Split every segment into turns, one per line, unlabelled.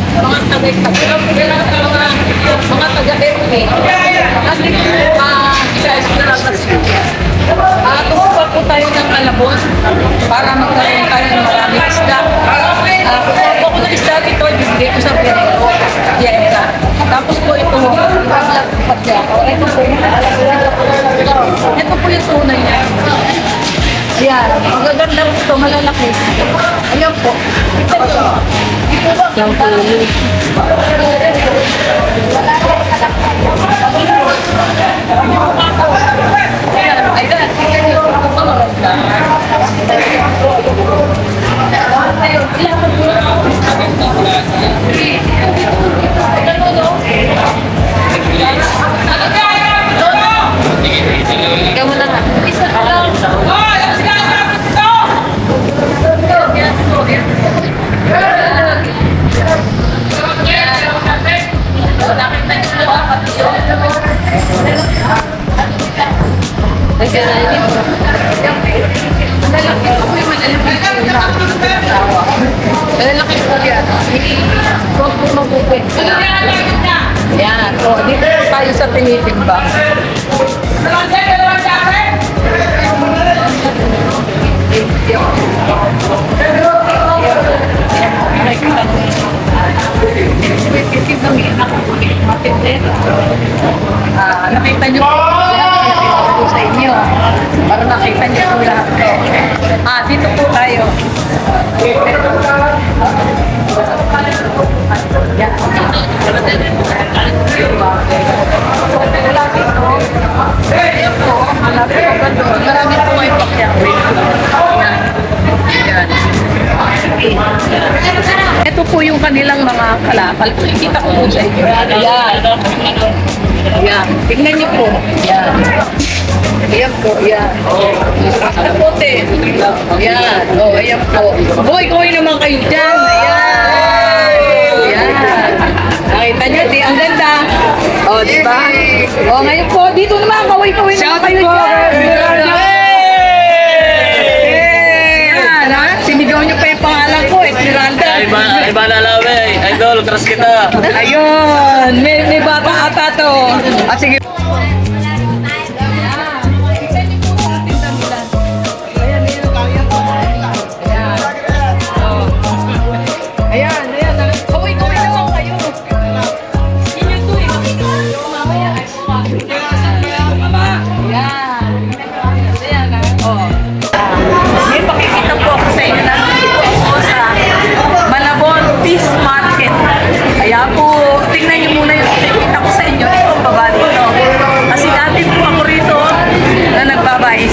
mga taga mga taga-FA. At ito, ah, sa Esmeralda School. Ah, tumupa po tayo ng alabon para magkaroon tayo ng maraming isda. Ah, kumuha ako ng isda dito, bibigay ko sa pinay ko. Dieta. Tapos po ito, paglapat niya ako. Ito po, ito po yung tunay niya. Ayan, magaganda po ito, malalaki. Ayan po. Yan po. Maganda. Ikaw Kasi Malalaki po yung malalaki po yan. Huwag po magupit. Yan. O, dito tayo sa tinitimbang. Ko. Ah, nakita niyo po. Ko sa inyo. Para nakita niyo po lahat ko. Ah, dito po tayo. Malapit po. Po. Po ba doon? Marami po may yung kanilang mga kalakal. Ikita ko po sa inyo. Ayan. Ayan. Tingnan niyo po. Ayan. Ayan po, ayan. Po, te? Ayan. O, oh, ayan po. Boy, boy naman kayo dyan. Ayan. Ayan. Nakita niyo, di ang ganda. O, di ba? O, ngayon po, dito naman, kaway-kaway naman kayo dyan. Yung pangalan ko, Esmeralda.
Iba, iba na lawe. Idol, crush kita.
Ayun, may, may bata ata to. Ah, sige.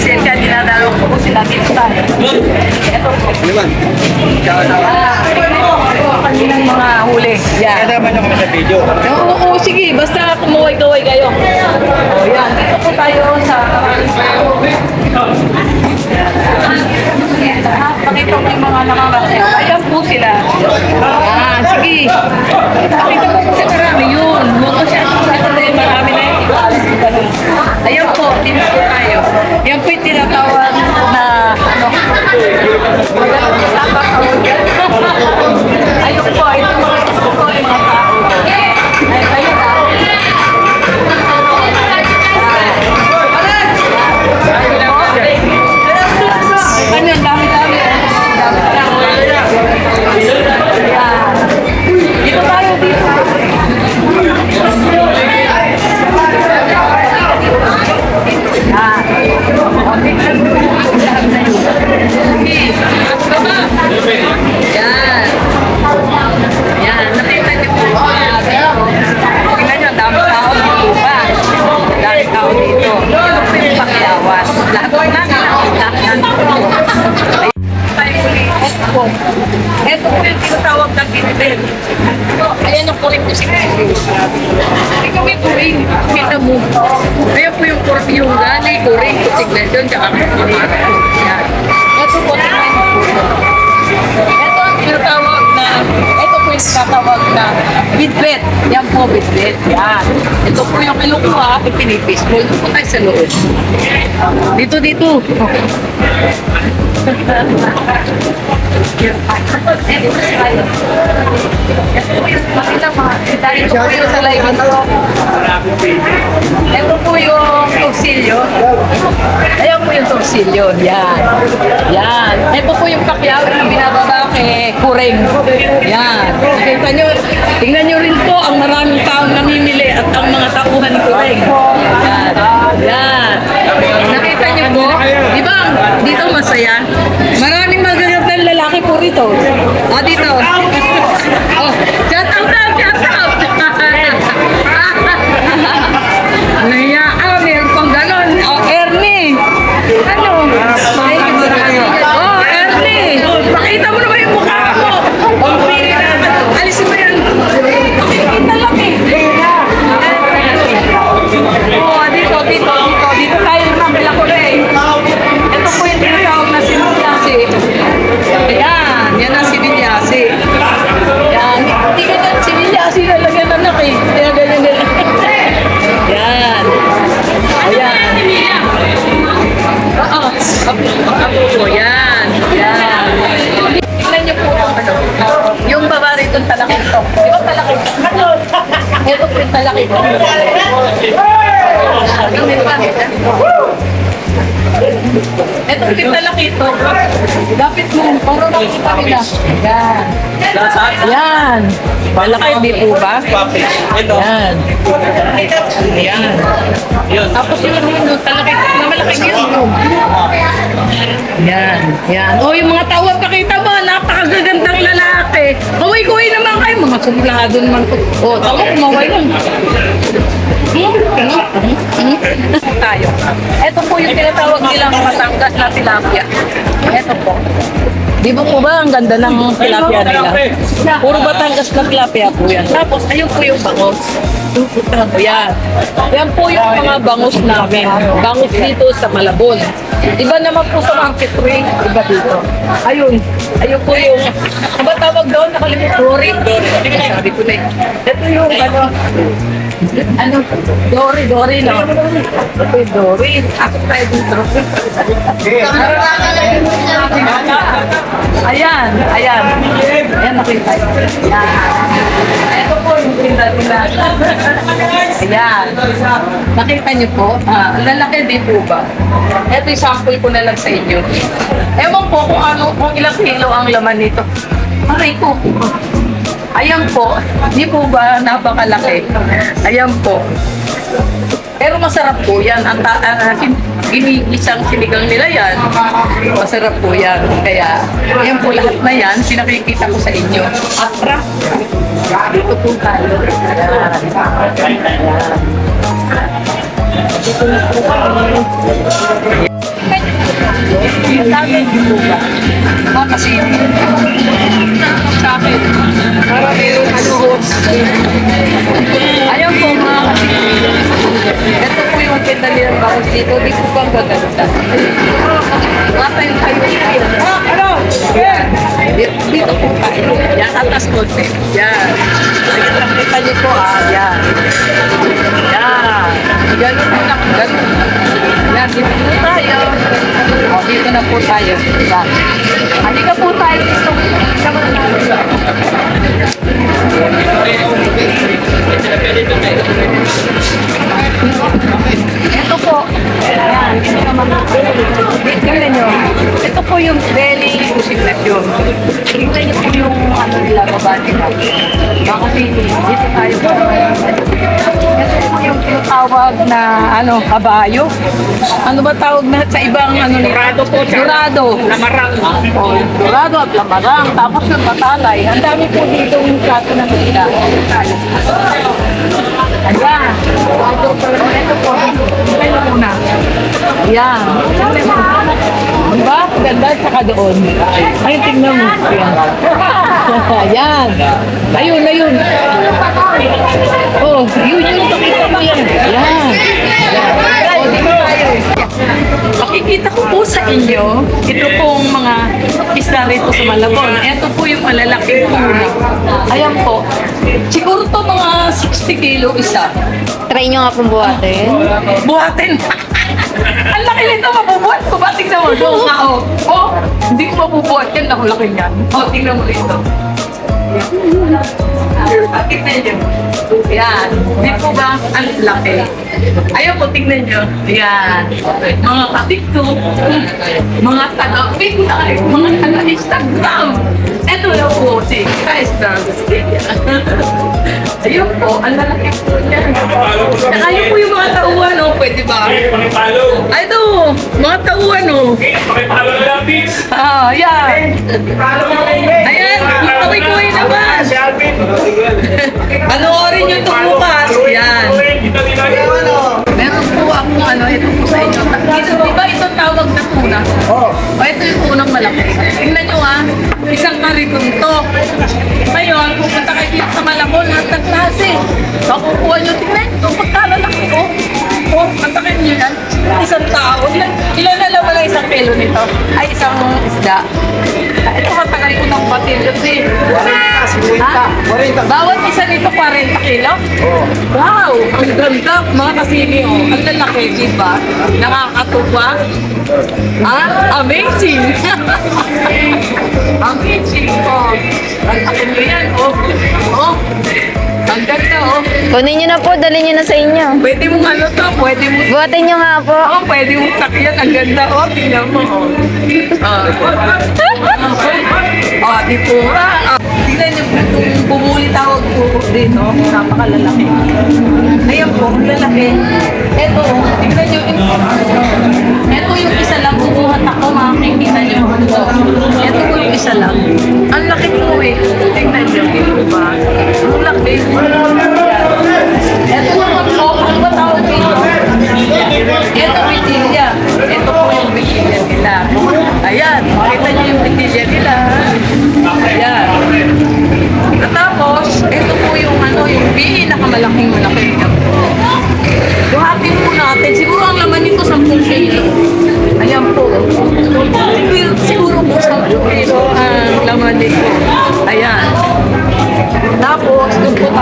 Nagbabayisip. Kaya dinadalo ko po sila dito tayo. Ito po. Ah, tingnan niyo po ang kanilang mga huli. Yan.
Kasama niyo kami sa video.
Oo, oo, sige. Basta kumuhay-kaway kayo. O, yan. Dito po tayo sa... Pakita ko yung mga nakakasya. Ayan po sila. Ah, sige. Pakita ko po sa marami yun. Huwag bitbit. Yan po, bitbit. Yan. Ito po yung kinukuha, ipinipis mo. Ito po tayo sa loob. Dito, dito. Makita mo, dahil po kayo sa live ito. Po yung torsilyo. Ayan po yung torsilyo. Yan. Yan. Ito po yung pakyaw na binababa kay Kureng. Yan. Nakita nyo, tingnan nyo rin po ang maraming taong namimili at ang mga tauhan ni Kureng. Yan. Yan. Nakita nyo po, di ba dito masaya? Maraming magagandang lalaki po rito. Ah, dito. Oh, shout out shout out. Ito po. Yung to. Tingnan pa. Ito. Lapit mo. Para makita nila. Yan. Yan. Malaki, di po ba?
Ito.
Yan. Yan.
Yun.
Tapos yung ano, talakit na malaki yun. Yan. Yan. O, yung mga tawag, pakita mo, napakagagandang lalaki. Kaway-kaway naman kayo, mga suplado naman. O, tama, kumaway lang. tayo. Ito po yung tinatawag nilang Batangas na tilapia. Ito po. Di ba po ba ang ganda ng tilapia nila? Puro Batangas na tilapia po yan. Tapos, ayun po yung bangos. Yan. Yan po yung mga bangus namin. Bangus dito sa Malabon. Iba naman po sa market ring. Iba dito. Ayun. Ayun po yung, ano ba tawag doon? Nakalimutan. Dory. Sabi ko na. Ito yung ano, ano, Dory, Dory, no? Yung Dory. Ako tayo dito. Ayan, ayan. Ayan, nakita. Ayan. Ito po yung tinda nila. Ayan. Nakita niyo po? Ah, lalaki din po ba? Ito yung sample ko na lang sa inyo. Ewan po kung ano, kung ilang kilo ang laman nito. Aray ko. Ayan po. Di po ba napakalaki? Ayan po. Pero masarap po yan. Ang ta- uh, ginigisang sinigang nila yan. Masarap po yan. Kaya, yan po lahat na yan, sinakikita ko sa inyo. At tara, dito po tayo. Ayan. Dito po kami. Yung dami dito ba? Ah, kasi sa akin, para merong ano. Ayaw po mga kasi. Ito po yung ganda nilang bakit dito. Di po bang gaganda? Matayin kayo kayo. Ah, ano? Dito, dito po tayo. Yan, atas konti. Yan. Ayan, nakita niyo po ah. Yan. Yan. Ganun po lang. Ganun. Dito tayo. O, dito na po tayo. Yan. Halika po tayo dito. Sama na. Ito po. Ayan, ito naman. Tingnan nyo. Ito po yung belly consignation. Tingnan nyo po yung ano nila baba nila. Baka dito tayo. Ito po yung tinatawag na ano, kabayo. Ano ba tawag na sa ibang ano nila? Dorado po. Dorado. Lamarang. Oh, dorado at lamarang. Tapos yung matalay. Ang dami po dito yung plato na nila. Ayan. Ito po. Tingnan nyo muna. Ayan. Tingnan mo. Diba? Ganda tsaka doon. Ay, tingnan mo. Ayan. Ayun, ayun. Oh, yun yung pakita mo yan. Ayan. Makikita ko po sa inyo, ito pong mga isda rito sa Malabon. Ito po yung malalaking tuna. Ayan po. Siguro to mga 60 kilo isa.
Try nyo nga pong buhatin.
Buhatin! Ang laki nito, mabubuhat ko ba? Tingnan mo, doon nga, oh. Oh, hindi ko mabubuhat yan, ang laki niyan. Oh, tingnan mo ito. Yan. Ah, tingnan niyo. Yan. Di po ba ang laki? Ayaw po, tingnan niyo. Yan. Mga ka-tiktok, mga taga-tiktok, mga taga-instagram. Ito na po si ka-instagram. Ayun po, ang lalaki po niya. Ayun po yung mga tauhan, oh. Pwede ba?
Pakipalo.
Ay, ito, mga tauhan, oh.
Pakipalo na lang, Pix.
Ah, yan. Ayan, magkaway-kaway naman. Panoorin nyo ito bukas. Yan.
Dito, dito.
Meron 40. Bawat isa nito 40 kilo? Oo. Wow! Ang ganda, mga kasini oh. Ang lalaki, di ba? Nakakatuwa. Ah, amazing! amazing po. Ang akin mo yan, oh. Oh ang ganda, oh.
Kunin nyo na po, dalhin nyo na sa inyo.
Pwede mong ano to, pwede mong...
Buhatin nyo nga po.
Oo, pwede mong sakyan. Ang ganda, oh. Tingnan mo, oh. Ah. Oh, di po. Ah, niyo, kung bumuli tawag po din, no? Napakalalaki. Ayan po, lalaki. Ito, tingnan niyo. Ito yung isa lang, bubuhat ako, makikita niyo. Ito po yung isa lang. Ang laki po eh. Tingnan niyo, di ba? Ang laki.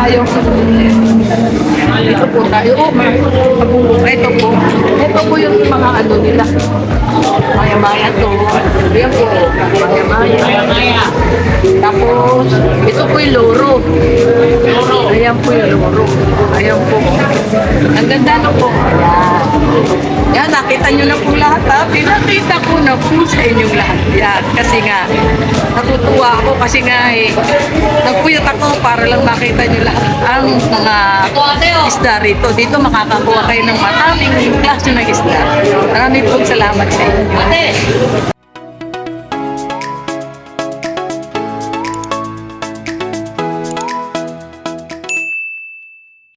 Tayo. Dito po tayo. Oh, mga- ito po. Ito po yung mga ano nila. Maya-maya to. Ayan po. Maya-maya. Tapos, ito po yung loro. Ayan po yung loro. Ayan po. Ang ganda na po. Ayan. Yan, nakita nyo na po lahat ha. Na po sa inyong lahat. Yan, kasi nga, natutuwa ako kasi nga eh, nagpuyat ako para lang makita nyo lahat ang mga isda rito. Dito makakakuha kayo ng maraming klase ng isda. Maraming pong salamat sa inyo.